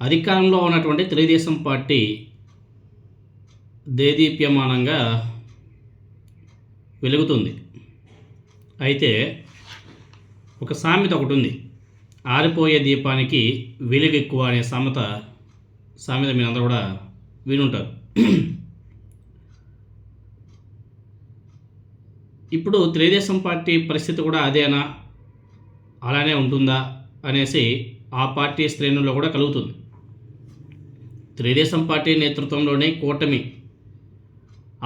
అధికారంలో ఉన్నటువంటి తెలుగుదేశం పార్టీ దేదీప్యమానంగా వెలుగుతుంది. అయితే ఒక సామెత ఒకటి ఉంది. ఆరిపోయే దీపానికి వెలుగు ఎక్కువ అనే సామెత సామెత మీరందరూ కూడా వినుంటారు. ఇప్పుడు తెలుగుదేశం పార్టీ పరిస్థితి కూడా అదేనా? అలానే ఉంటుందా? అనేసి ఆ పార్టీ శ్రేణుల్లో కూడా కలుగుతుంది. తెలుగుదేశం పార్టీ నేతృత్వంలోనే కూటమి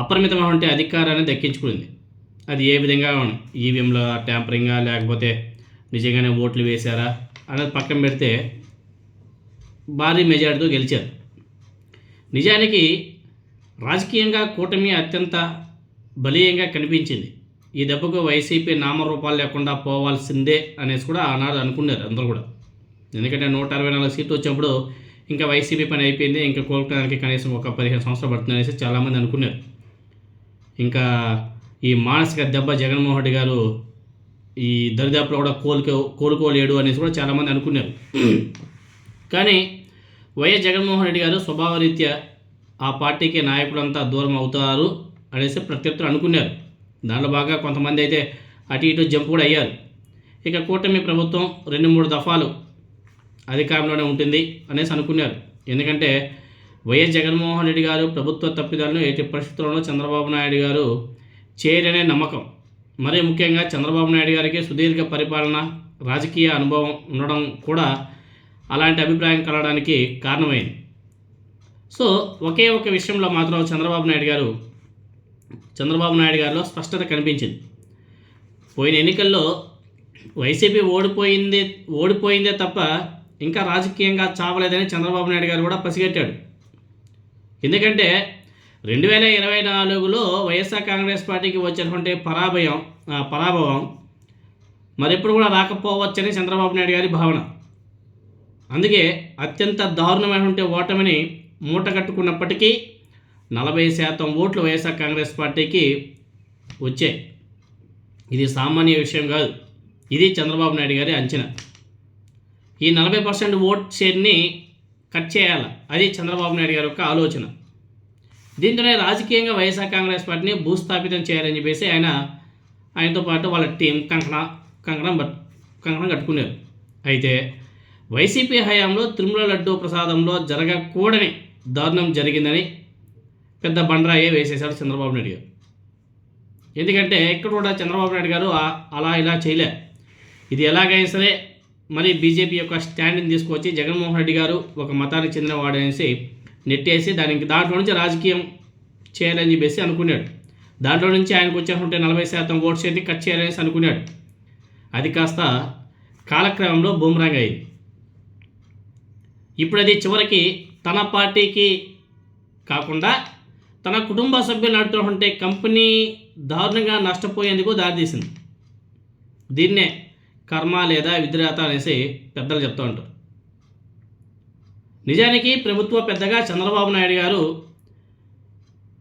అపరిమితమైనటువంటి అధికారాన్ని దక్కించుకుంది. అది ఏ విధంగా ఈవీఎంలో ట్యాంపరింగా లేకపోతే నిజంగానే ఓట్లు వేశారా అనేది పక్కన పెడితే భారీ మెజార్టీతో గెలిచారు. నిజానికి రాజకీయంగా కూటమి అత్యంత బలీయంగా కనిపించింది. ఈ దెబ్బకు వైసీపీ నామరూపాలు లేకుండా పోవాల్సిందే అనేసి కూడా ఆనాడు అనుకున్నారు అందరూ కూడా. ఎందుకంటే నూట అరవై నాలుగు సీట్లు వచ్చినప్పుడు ఇంకా వైసీపీ పని అయిపోయింది ఇంకా కోలుకోవడానికి కనీసం ఒక పదిహేను సంవత్సరాలు పడుతుంది అనేసి చాలామంది అనుకున్నారు. ఇంకా ఈ మానసిక దెబ్బ జగన్మోహన్ రెడ్డి గారు ఈ దరిదాపులో కూడా కోలుకో కోలుకోలేడు అనేసి కూడా చాలామంది అనుకున్నారు. కానీ వైఎస్ జగన్మోహన్ రెడ్డి గారు స్వభావరీత్యా ఆ పార్టీకి నాయకులంతా దూరం అవుతారు అనేసి ప్రత్యర్థులు అనుకున్నారు. దానిలో బాగా కొంతమంది అయితే అటు ఇటు జంప్ కూడా అయ్యారు. ఇక కూటమి ప్రభుత్వం రెండు మూడు దఫాలు అధికారంలోనే ఉంటుంది అనేసి అనుకున్నారు. ఎందుకంటే వైఎస్ జగన్మోహన్ రెడ్డి గారు ప్రభుత్వ తప్పిదాలను ఎట్టి పరిస్థితుల్లోనూ చంద్రబాబు నాయుడు గారు చేయరనే నమ్మకం. మరీ ముఖ్యంగా చంద్రబాబు నాయుడు గారికి సుదీర్ఘ పరిపాలన రాజకీయ అనుభవం ఉండడం కూడా అలాంటి అభిప్రాయం కలగడానికి కారణమైంది. సో ఒకే ఒక విషయంలో మాత్రం చంద్రబాబు నాయుడు గారు చంద్రబాబు నాయుడు గారిలో స్పష్టత కనిపించింది. పోయిన ఎన్నికల్లో వైసీపీ ఓడిపోయింది ఓడిపోయిందే తప్ప ఇంకా రాజకీయంగా చావలేదని చంద్రబాబు నాయుడు గారు కూడా పసిగట్టాడు. ఎందుకంటే రెండు వేల ఇరవై నాలుగులో వైఎస్ఆర్ కాంగ్రెస్ పార్టీకి వచ్చినటువంటి పరాభయం పరాభవం మరెప్పుడు కూడా రాకపోవచ్చని చంద్రబాబు నాయుడు గారి భావన. అందుకే అత్యంత దారుణమైనటువంటి ఓటమిని మూట కట్టుకున్నప్పటికీ నలభై శాతం ఓట్లు వైఎస్ఆర్ కాంగ్రెస్ పార్టీకి వచ్చాయి. ఇది సామాన్య విషయం కాదు. ఇది చంద్రబాబు నాయుడు గారి అంచనా. ఈ నలభై పర్సెంట్ ఓట్ షేర్ని కట్ చేయాలి. అది చంద్రబాబు నాయుడు గారి యొక్క ఆలోచన. దీంతోనే రాజకీయంగా వైఎస్ఆర్ కాంగ్రెస్ పార్టీని భూస్థాపితం చేయాలని చెప్పేసి ఆయన ఆయనతో పాటు వాళ్ళ టీం కంకణ కంకణం కంకణం కట్టుకున్నారు. అయితే వైసీపీ హయాంలో తిరుమల లడ్డూ ప్రసాదంలో జరగకూడని దారుణం జరిగిందని పెద్ద బండరాయే వేసేశాడు చంద్రబాబు నాయుడు గారు. ఎందుకంటే ఇక్కడ కూడా చంద్రబాబు నాయుడు గారు అలా ఇలా చేయలే. ఇది ఎలాగైనా సరే మరి బీజేపీ యొక్క స్టాండ్ని తీసుకొచ్చి జగన్మోహన్ రెడ్డి గారు ఒక మతానికి చెందినవాడు అనేసి నెట్టేసి దానికి దాంట్లో నుంచి రాజకీయం చేయాలని చెప్పేసి అనుకున్నాడు. దాంట్లో నుంచి ఆయనకు వచ్చేటువంటి నలభై శాతం ఓట్స్ అయితే కట్ చేయాలనేసి అనుకున్నాడు. అది కాస్త కాలక్రమంలో బూమరాంగ్ అయింది. ఇప్పుడు అది చివరికి తన పార్టీకి కాకుండా తన కుటుంబ సభ్యులు నడుపుతుంటే కంపెనీ దారుణంగా నష్టపోయేందుకు దారితీసింది. దీన్నే కర్మ లేదా విద్రాత అనేసి పెద్దలు చెప్తూ ఉంటారు. నిజానికి ప్రభుత్వ పెద్దగా చంద్రబాబు నాయుడు గారు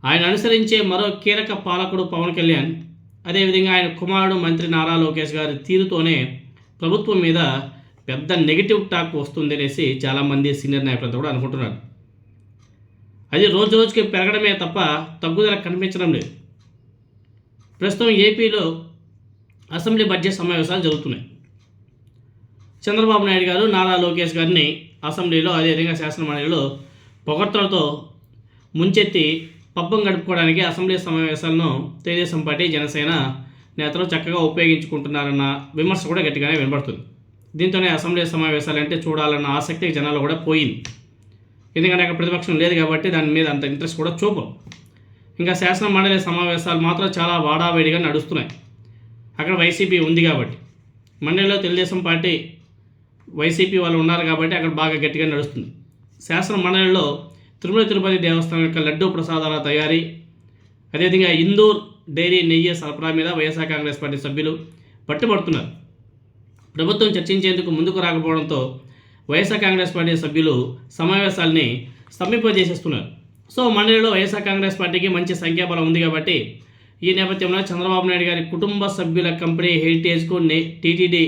ఆయన అనుసరించే మరో కీలక పాలకుడు పవన్ కళ్యాణ్ అదేవిధంగా ఆయన కుమారుడు మంత్రి నారా లోకేష్ గారి తీరుతోనే ప్రభుత్వం మీద పెద్ద నెగిటివ్ టాక్ వస్తుంది అనేసి చాలామంది సీనియర్ నాయకులతో కూడా అనుకుంటున్నారు. అది రోజు రోజుకి పెరగడమే తప్ప తగ్గుదల కనిపించడం లేదు. ప్రస్తుతం ఏపీలో అసెంబ్లీ బడ్జెట్ సమావేశాలు జరుగుతున్నాయి. చంద్రబాబు నాయుడు గారు నారా లోకేష్ గారిని అసెంబ్లీలో అదేవిధంగా శాసనమండలిలో పొగడ్తలతో ముంచెత్తి పబ్బం గడుపుకోవడానికి అసెంబ్లీ సమావేశాలను తెలుగుదేశం పార్టీ జనసేన నేతలు చక్కగా ఉపయోగించుకుంటున్నారన్న విమర్శ కూడా గట్టిగానే వినబడుతుంది. దీంతోనే అసెంబ్లీ సమావేశాలు అంటే చూడాలన్న ఆసక్తి జనాలు కూడా పోయింది. ఎందుకంటే అక్కడ ప్రతిపక్షం లేదు కాబట్టి దాని మీద అంత ఇంట్రెస్ట్ కూడా చూపం ఇంకా శాసన మండలి సమావేశాలు మాత్రం చాలా వాడావేడిగా నడుస్తున్నాయి. అక్కడ వైసీపీ ఉంది కాబట్టి. మండలిలో తెలుగుదేశం పార్టీ వైసీపీ వాళ్ళు ఉన్నారు కాబట్టి అక్కడ బాగా గట్టిగా నడుస్తుంది. శాసన మండలిలో తిరుమల తిరుపతి దేవస్థానం యొక్క లడ్డూ ప్రసాదాల తయారీ అదేవిధంగా ఇందూర్ డైరీ నెయ్యి సరఫరా మీద వైఎస్ఆర్ కాంగ్రెస్ పార్టీ సభ్యులు పట్టుబడుతున్నారు. ప్రభుత్వం చర్చించేందుకు ముందుకు రాకపోవడంతో వైఎస్ఆర్ కాంగ్రెస్ పార్టీ సభ్యులు సమావేశాల్ని స్తంభింపజేసేస్తున్నారు. సో మండలిలో వైఎస్ఆర్ కాంగ్రెస్ పార్టీకి మంచి సంఖ్యాబలం ఉంది కాబట్టి ఈ నేపథ్యంలో చంద్రబాబు నాయుడు గారి కుటుంబ సభ్యుల కంపెనీ హెరిటేజ్కు నే టీటీడీ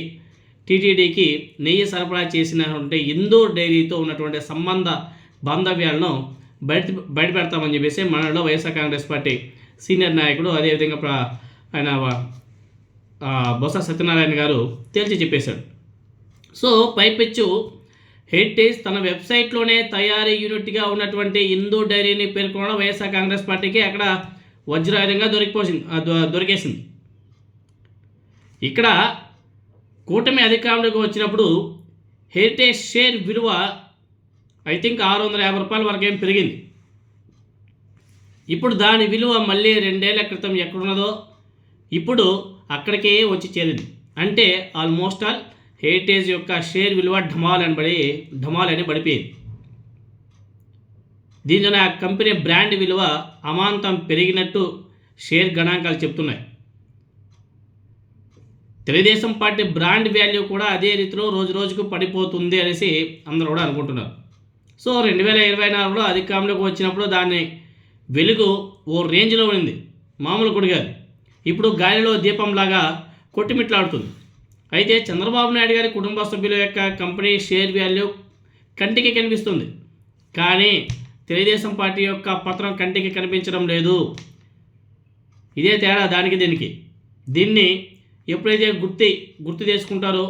టీటీడీకి నెయ్యి సరఫరా చేసినటువంటి ఇందూర్ డైరీతో ఉన్నటువంటి సంబంధ బాంధవ్యాలను బయట బయట పెడతామని చెప్పేసి మనలో వైఎస్ఆర్ కాంగ్రెస్ పార్టీ సీనియర్ నాయకుడు అదేవిధంగా ఆయన బొత్స సత్యనారాయణ గారు తేల్చి చెప్పేశాడు సో పైపెచ్చు హెరిటేజ్ తన వెబ్సైట్లోనే తయారీ యూనిట్గా ఉన్నటువంటి హిందూ డైరీని పేర్కొనడం వైఎస్ఆర్ కాంగ్రెస్ పార్టీకి అక్కడ వజ్రాయుధంగా దొరికిపోసింది దొరికేసింది. ఇక్కడ కూటమి అధికారంలోకి వచ్చినప్పుడు హెరిటేజ్ షేర్ విలువ ఐ థింక్ ఆరు వందల యాభై రూపాయల వరకు ఏం పెరిగింది. ఇప్పుడు దాని విలువ మళ్ళీ రెండేళ్ళ క్రితం ఎక్కడున్నదో ఇప్పుడు అక్కడికే వచ్చి చేరింది. అంటే ఆల్మోస్ట్ ఆల్ హెరిటేజ్ యొక్క షేర్ విలువ ఢమాల్ అని పడి ఢమాల్ అని పడిపోయింది దీనిలో ఆ కంపెనీ బ్రాండ్ విలువ అమాంతం పెరిగినట్టు షేర్ గణాంకాలు చెప్తున్నాయి. తెలుగుదేశం పార్టీ బ్రాండ్ వాల్యూ కూడా అదే రీతిలో రోజు రోజుకు పడిపోతుంది అనేసి అందరూ కూడా అనుకుంటున్నారు. సో రెండు వేల ఇరవై నాలుగులో అధికారంలోకి వచ్చినప్పుడు దాన్ని వెలుగు ఓ రేంజ్లో ఉంది. మామూలు గుడి కాదు. ఇప్పుడు గాలిలో దీపంలాగా కొట్టిమిట్లాడుతుంది. అయితే చంద్రబాబు నాయుడు గారి కుటుంబ సభ్యుల యొక్క కంపెనీ షేర్ వాల్యూ కంటికి కనిపిస్తుంది. కానీ తెలుగుదేశం పార్టీ యొక్క పత్రం కంటికి కనిపించడం లేదు. ఇదే తేడా దానికి దీనికి. దీన్ని ఎప్పుడైతే గుర్తి గుర్తు చేసుకుంటారో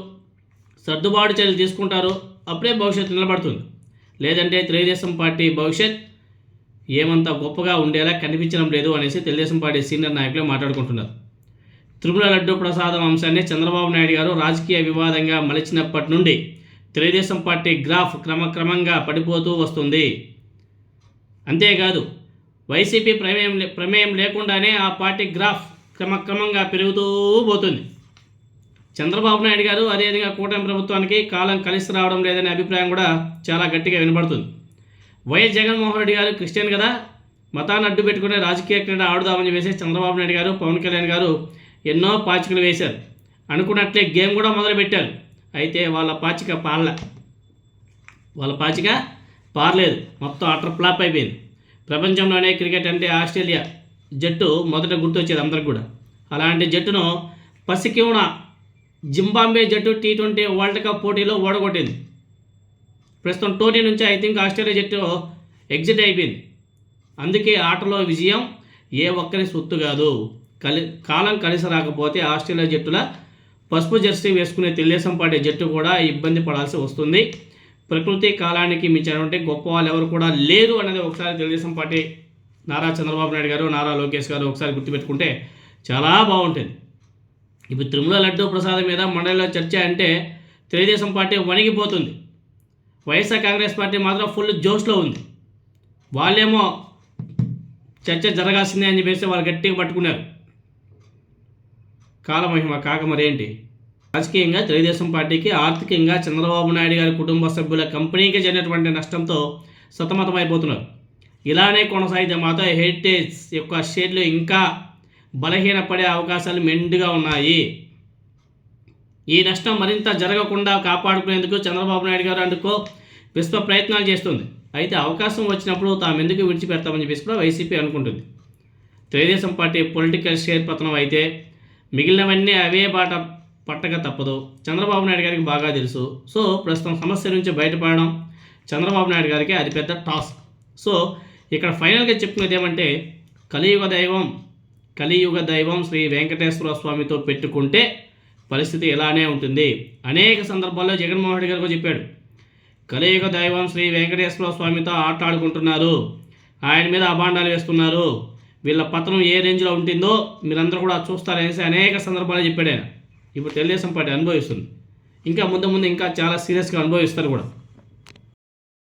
సర్దుబాటు చర్యలు తీసుకుంటారో అప్పుడే భవిష్యత్తు నిలబడుతుంది. లేదంటే తెలుగుదేశం పార్టీ భవిష్యత్ ఏమంత గొప్పగా ఉండేలా కనిపించడం లేదు అనేసి తెలుగుదేశం పార్టీ సీనియర్ నాయకులు మాట్లాడుకుంటున్నారు. తిరుమల లడ్డు ప్రసాదం అంశాన్ని చంద్రబాబు నాయుడు గారు రాజకీయ వివాదంగా మలిచినప్పటి నుండి తెలుగుదేశం పార్టీ గ్రాఫ్ క్రమక్రమంగా పడిపోతూ వస్తుంది. అంతేకాదు వైసీపీ ప్రమేయం ప్రమేయం లేకుండానే ఆ పార్టీ గ్రాఫ్ క్రమక్రమంగా పెరుగుతూ పోతుంది. చంద్రబాబు నాయుడు గారు అదేవిధంగా కూటమి ప్రభుత్వానికి కాలం కలిసి రావడం లేదనే అభిప్రాయం కూడా చాలా గట్టిగా వినపడుతుంది. వైఎస్ జగన్మోహన్ రెడ్డి గారు క్రిస్టియన్ కదా మతాన్ని అడ్డు పెట్టుకునే రాజకీయ క్రీడ ఆడుదామని చెప్పేసి చంద్రబాబు నాయుడు గారు పవన్ కళ్యాణ్ గారు ఎన్నో పాచికలు వేశారు. అనుకున్నట్లే గేమ్ కూడా మొదలుపెట్టారు. అయితే వాళ్ళ పాచిక పాల వాళ్ళ పాచిక పారలేదు మొత్తం అటర్ ఫ్లాప్ అయిపోయింది. ప్రపంచంలోనే క్రికెట్ అంటే ఆస్ట్రేలియా. జట్టు మొదట గుర్తొచ్చేది అందరికి కూడా. అలాంటి జట్టును పసికివున జింబాంబే జట్టు టీ ట్వంటీ వరల్డ్ కప్ పోటీలో ఓడగొట్టింది. ప్రస్తుతం టోటీ నుంచి ఐ థింక్ ఆస్ట్రేలియా జట్టు ఎగ్జిట్ అయిపోయింది. అందుకే ఆటలో విజయం ఏ ఒక్కరి సొత్తు కాదు. కలి కాలం కలిసి రాకపోతే ఆస్ట్రేలియా జట్టుల పసుపు జెర్సీ వేసుకునే తెలుగుదేశం పార్టీ జట్టు కూడా ఇబ్బంది పడాల్సి వస్తుంది. ప్రకృతి కాలానికి మించినటువంటి గొప్ప వాళ్ళు ఎవరు కూడా లేరు అనేది ఒకసారి తెలుగుదేశం పార్టీ నారా చంద్రబాబు నాయుడు గారు నారా లోకేష్ గారు ఒకసారి గుర్తుపెట్టుకుంటే చాలా బాగుంటుంది. ఇప్పుడు తిరుమల లడ్డూ ప్రసాదం మీద మండలిలో చర్చ అంటే తెలుగుదేశం పార్టీ వణిగిపోతుంది. వైఎస్ఆర్ కాంగ్రెస్ పార్టీ మాత్రం ఫుల్ జోష్లో ఉంది. వాళ్ళేమో చర్చ జరగాల్సిందే అని చెప్పేసి వాళ్ళు గట్టిగా పట్టుకున్నారు. కాలమహిమ కాక మరేంటి రాజకీయంగా తెలుగుదేశం పార్టీకి ఆర్థికంగా చంద్రబాబు నాయుడు గారి కుటుంబ సభ్యుల కంపెనీకి జరిగినటువంటి నష్టంతో సతమతమైపోతున్నారు. ఇలానే కొనసాగితే మాత్రం హెరిటేజ్ యొక్క షేర్లు ఇంకా బలహీనపడే అవకాశాలు మెండుగా ఉన్నాయి. ఈ నష్టం మరింత జరగకుండా కాపాడుకునేందుకు చంద్రబాబు నాయుడు గారు అందుకో విశ్వ ప్రయత్నాలు చేస్తుంది. అయితే అవకాశం వచ్చినప్పుడు తాము ఎందుకు విడిచిపెడతామని చెప్పేసి కూడా వైసీపీ అనుకుంటుంది. తెలుగుదేశం పార్టీ పొలిటికల్ షేర్ పతనం అయితే మిగిలినవన్నీ అవే బాట పట్టక తప్పదు. చంద్రబాబు నాయుడు గారికి బాగా తెలుసు. సో ప్రస్తుతం సమస్య నుంచి బయటపడడం చంద్రబాబు నాయుడు గారికి అతిపెద్ద టాస్క్ సో ఇక్కడ ఫైనల్గా చెప్పుకునేది ఏమంటే కలియుగ దైవం కలియుగ దైవం శ్రీ వెంకటేశ్వర స్వామితో పెట్టుకుంటే పరిస్థితి ఇలానే ఉంటుంది. అనేక సందర్భాల్లో జగన్మోహన్ రెడ్డి గారు చెప్పాడు కలియుగ దైవం శ్రీ వెంకటేశ్వర స్వామితో ఆట ఆడుకుంటున్నారు ఆయన మీద అభాండాలు వేస్తున్నారు వీళ్ళ పతనం ఏ రేంజ్లో ఉంటుందో మీరందరూ కూడా చూస్తారనేసి అనేక సందర్భాలు చెప్పాడు ఆయన. ఇప్పుడు తెలుగుదేశం పార్టీ అనుభవిస్తుంది. ఇంకా ముందు ముందు ఇంకా చాలా సీరియస్గా అనుభవిస్తారు కూడా.